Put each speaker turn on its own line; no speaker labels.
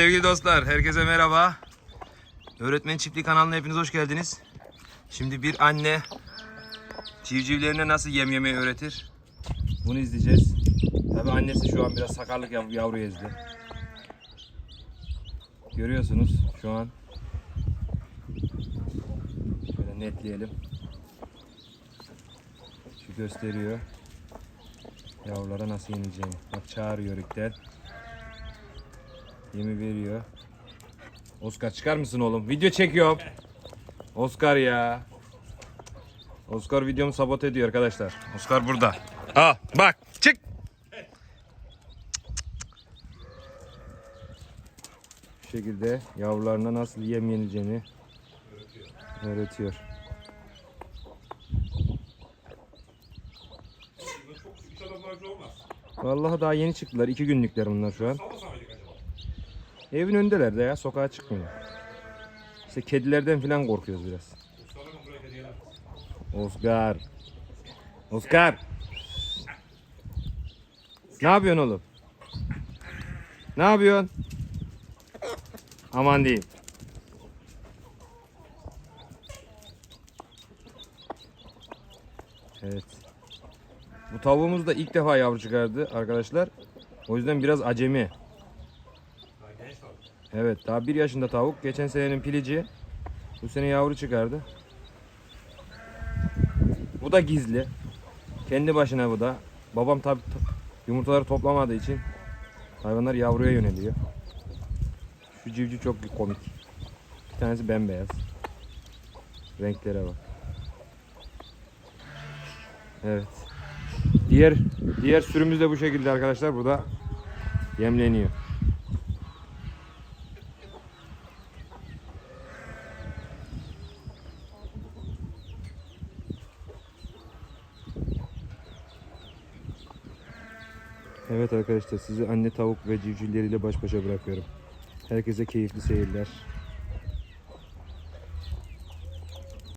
Sevgili dostlar, herkese merhaba. Öğretmen Çiftliği kanalına hepiniz hoş geldiniz. Şimdi bir anne civcivlerine nasıl yem yemeyi öğretir? Bunu izleyeceğiz. Tabi annesi şu an biraz sakarlık yav- yavru ezdi. Görüyorsunuz şu an. Şöyle netleyelim. Şu gösteriyor. Yavrulara nasıl yenileceğini. Bak çağırıyor ilkten. Yemi veriyor. Oscar çıkar mısın oğlum? Video çekiyorum. Oscar ya. Oscar videomu sabote ediyor arkadaşlar. Oscar burada. Al bak çık. Bu şekilde yavrularına nasıl yem yenileceğini öğretiyor. Vallahi daha yeni çıktılar. iki günlükler bunlar şu an. Evin önündeler de ya. Sokağa çıkmıyor. İşte kedilerden falan korkuyoruz biraz. Oscar. Oscar. Ne yapıyorsun oğlum? Ne yapıyorsun? Aman diyeyim. Evet. Bu tavuğumuz da ilk defa yavru çıkardı arkadaşlar. O yüzden biraz acemi. Evet daha bir yaşında tavuk. Geçen senenin pilici. Bu sene yavru çıkardı. Bu da gizli. Kendi başına bu da. Babam tabi yumurtaları toplamadığı için hayvanlar yavruya yöneliyor. Şu civciv çok komik. Bir tanesi bembeyaz. Renklere bak. Evet. Diğer diğer sürümüz de bu şekilde arkadaşlar. Burada yemleniyor. Evet arkadaşlar sizi anne tavuk ve civcivleriyle baş başa bırakıyorum. Herkese keyifli seyirler.